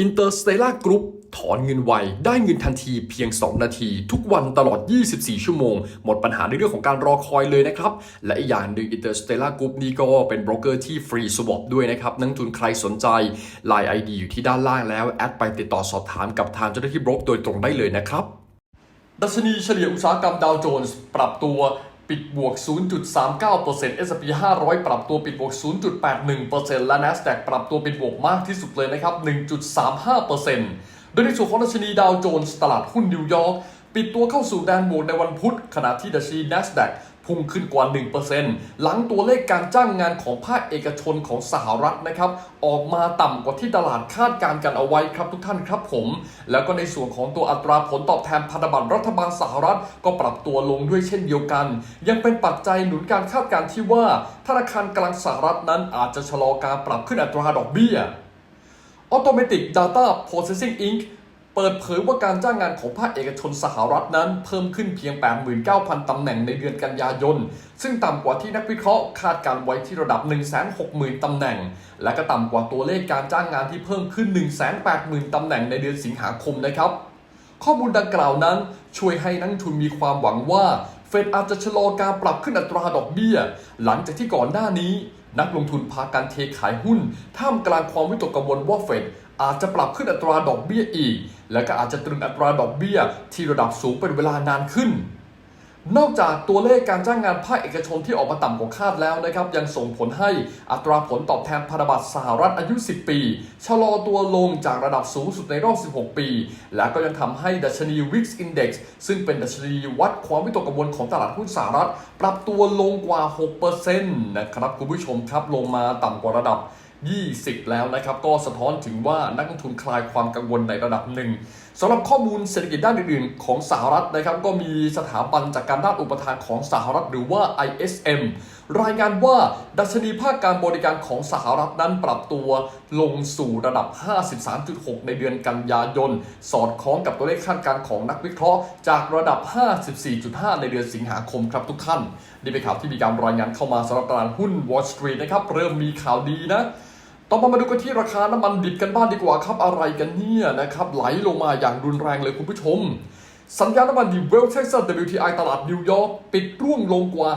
Interstellar Group ถอนเงินไว ได้เงินทันทีเพียง 2 นาที ทุกวันตลอด 24 ชั่วโมง หมดปัญหาในเรื่องของการรอคอยเลยนะครับ และอีกอย่างหนึ่ง Interstellar Group นี่ก็เป็นโบรกเกอร์ที่ฟรีสวอปด้วยนะครับ นักทุนใครสนใจ Line ID อยู่ที่ด้านล่างแล้ว แอดไปติดต่อสอบถามกับทางเจ้าหน้าที่โบรกโดยตรงได้เลยนะครับ ดัชนีเฉลี่ยอุตสาหกรรมดาวโจนส์ปรับตัว ปิดบวก 0.39% S&P 500 ปรับตัวปิดบวก 0.81%และ NASDAQ ปรับตัวปิดบวกมากที่สุดเลยนะครับ 1.35%โดยในส่วนของดัชนีดาวโจนส์ตลาดหุ้นนิวยอร์กปิดตัวเข้าสู่แดนบวกในวันพุธ ขณะที่ดัชนี NASDAQ พุ่งขึ้นกว่า 1%หลังตัวเลขการจ้างงานของภาคเอกชนของสหรัฐนะครับ ออกมาต่ำกว่าที่ตลาดคาดการณ์กันเอาไว้ครับทุกท่านครับผม แล้วก็ในส่วนของตัวอัตราผลตอบแทนพันธบัตรรัฐบาลสหรัฐ ก็ปรับตัวลงด้วยเช่นเดียวกัน ยังเป็นปัจจัยหนุนการคาดการณ์ที่ว่าธนาคารกลางสหรัฐนั้นอาจจะชะลอการปรับขึ้นอัตราดอกเบี้ย Automatic Data Processing Inc. เปิดเผยว่าการจ้างงานของภาคเอกชนสหรัฐนั้นเพิ่มขึ้นเพียง 89,000 ตำแหน่งในเดือนกันยายน ซึ่งต่ำกว่าที่นักวิเคราะห์คาดการไว้ที่ระดับ 160,000 ตำแหน่ง และก็ต่ำกว่าตัวเลขการจ้างงานที่เพิ่มขึ้น 180,000 ตำแหน่งในเดือนสิงหาคมนะครับ ข้อมูลดังกล่าวนั้นช่วยให้นักทุนมีความหวังว่าเฟดอาจจะชะลอการปรับขึ้นอัตราดอกเบี้ย หลังจากที่ก่อนหน้านี้ นักลงทุนพากันเทขายหุ้น ท่ามกลางความวิตกกังวลว่าเฟด อาจจะปรับขึ้นอัตราดอกเบี้ยอีก และก็อาจจะตรึงอัตราดอกเบี้ยที่ระดับสูงเป็นเวลานานขึ้น นอกจากตัวเลขการจ้างงานภาคเอกชนที่ออกมาต่ำกว่าคาดแล้วนะครับ ยังส่งผลให้อัตราผลตอบแทนพันธบัตรสหรัฐอายุ 10 ปีชะลอตัวลงจากระดับสูงสุดในรอบ 16 ปี และก็ยังทำให้ดัชนี Wix Index ซึ่งเป็นดัชนีวัดความวิตกกังวลของตลาดหุ้นสหรัฐ ปรับตัวลงกว่า 6%นะครับคุณผู้ชมครับลงมาต่ำกว่าระดับ 20 แล้วนะครับ ก็สะท้อนถึงว่านักลงทุนคลายความกังวลในระดับหนึ่งสำหรับข้อมูลเศรษฐกิจด้านอื่นๆ ของสหรัฐนะครับ ก็มีสถาบันจากการด้านอุปทานของสหรัฐหรือว่า ISM รายงานว่าดัชนีภาคการบริการของสหรัฐนั้นปรับตัวลงสู่ระดับ 53.6 ในเดือนกันยายน สอดคล้องกับตัวเลขคาดการณ์ของนักวิเคราะห์ จากระดับ 54.5 ในเดือนสิงหาคมครับทุกท่าน นี่เป็นข่าวที่มีการรายงานเข้ามาสำหรับตลาดหุ้น Wall Street นะครับ เริ่มมีข่าวดีนะ ต่อมามาดูกันที่ราคาน้ำมันดิบกันบ้างดีกว่าครับอะไรกันเนี่ยนะครับไหลลงมาอย่างรุนแรงเลยคุณผู้ชม สัญญาณน้ำมันดิบเวลเท็กซัส WTI ตลาดนิวยอร์กปิดร่วงลงกว่า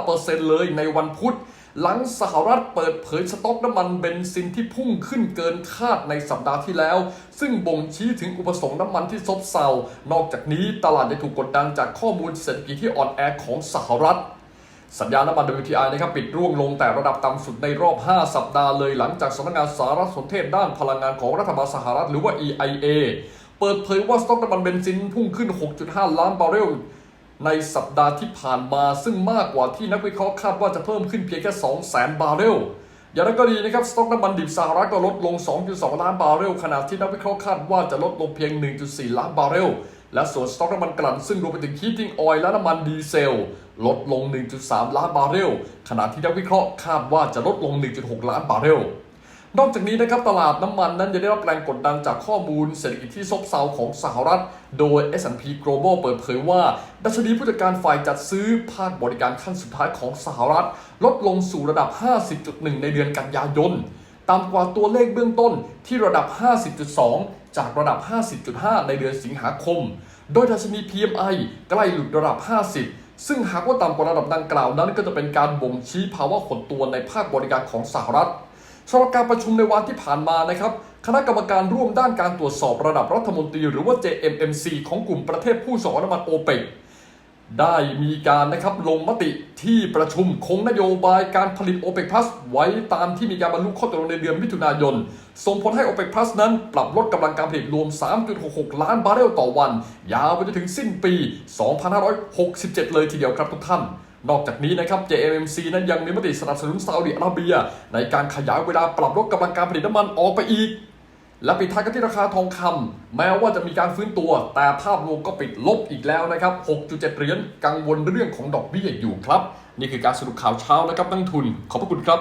5%เลยในวันพุธ หลังสหรัฐเปิดเผยสต็อกน้ำมันเบนซินที่พุ่งขึ้นเกินคาดในสัปดาห์ที่แล้ว ซึ่งบ่งชี้ถึงอุปสงค์น้ำมันที่ซบเซานอกจากนี้ตลาดได้ถูกกดดันจากข้อมูลเศรษฐกิจที่อ่อนแอของสหรัฐ สัญญาณน้ำมัน WTI นะครับปิดร่วงลงแต่ระดับต่ำสุดในรอบ 5 สัปดาห์เลยหลังจากสำนักงานสารสนเทศด้านพลังงานของรัฐบาลสหรัฐหรือว่า EIA เปิดเผยว่าสต็อกน้ำมันเบนซินพุ่งขึ้น 6.5 ล้านบาร์เรลในสัปดาห์ที่ผ่านมาซึ่งมากกว่าที่นักวิเคราะห์คาดว่าจะเพิ่มขึ้นเพียงแค่ 200,000 บาร์เรลอย่างไรก็ดีนะครับสต็อกน้ำมันดิบสหรัฐก็ลดลง 2.2 ล้านบาร์เรลขณะที่นักวิเคราะห์คาดว่าจะลดลงเพียง 1.4 ล้านบาร์เรล และส่วนสต็อกน้ำมันกลั่นซึ่งรวมไปถึงฮีทติ้งออยล์และน้ำมันดีเซล ลดลง 1.3 ล้านบาร์เรล ขณะที่นักวิเคราะห์คาดว่าจะลดลง 1.6 ล้านบาร์เรล นอกจากนี้นะครับตลาดน้ำมันนั้นจะได้รับแรงกดดันจากข้อมูลเศรษฐกิจที่ซบเซาของสหรัฐ โดย S&P Global เปิดเผยว่า ดัชนีผู้จัดการฝ่ายจัดซื้อภาคบริการขั้นสุดท้ายของสหรัฐ ลดลงสู่ระดับ 50.1 ในเดือนกันยายนต่ำกว่าตัวเลขเบื้องต้นที่ระดับ 50.2 จากระดับ 50.5 ในเดือนสิงหาคม โดยดัชนี PMI ใกล้หลุดระดับ 50 ซึ่งหากว่าต่ำกว่าระดับดังกล่าวนั้น ก็จะเป็นการบ่งชี้ภาวะหดตัวในภาคบริการของสหรัฐสำหรับการประชุมในวันที่ผ่านมานะครับคณะกรรมการร่วมด้านการตรวจสอบระดับรัฐมนตรี หรือว่า JMMC ของกลุ่มประเทศผู้ส่งออกน้ำมันโอเปก ได้มีการนะครับลงมติที่ประชุมคงนโยบายการผลิต OPEC Plus ไว้ตามที่มีการบรรลุข้อตกลงในเดือนมิถุนายน ส่งผลให้ OPEC Plus นั้นปรับลดกำลังการผลิตรวม 3.66 ล้านบาร์เรลต่อวัน ยาวไปจนถึงสิ้นปี 2567 เลยทีเดียวครับทุกท่านนอกจากนี้นะครับ JMMC นั้นยังมีมติสนับสนุนซาอุดิอาระเบีย ในการขยายเวลาปรับลดกำลังการผลิตน้ำมันออกไปอีก และปิดท้ายกันที่ราคาทองคำแม้ว่าจะมีการฟื้นตัว แต่ภาพรวมก็ปิดลบอีกแล้วนะครับ 6.7 เหรียญกังวลเรื่องของดอกเบี้ยอยู่ครับ นี่คือการสรุปข่าวเช้านะครับนักทุน ขอบพระคุณครับ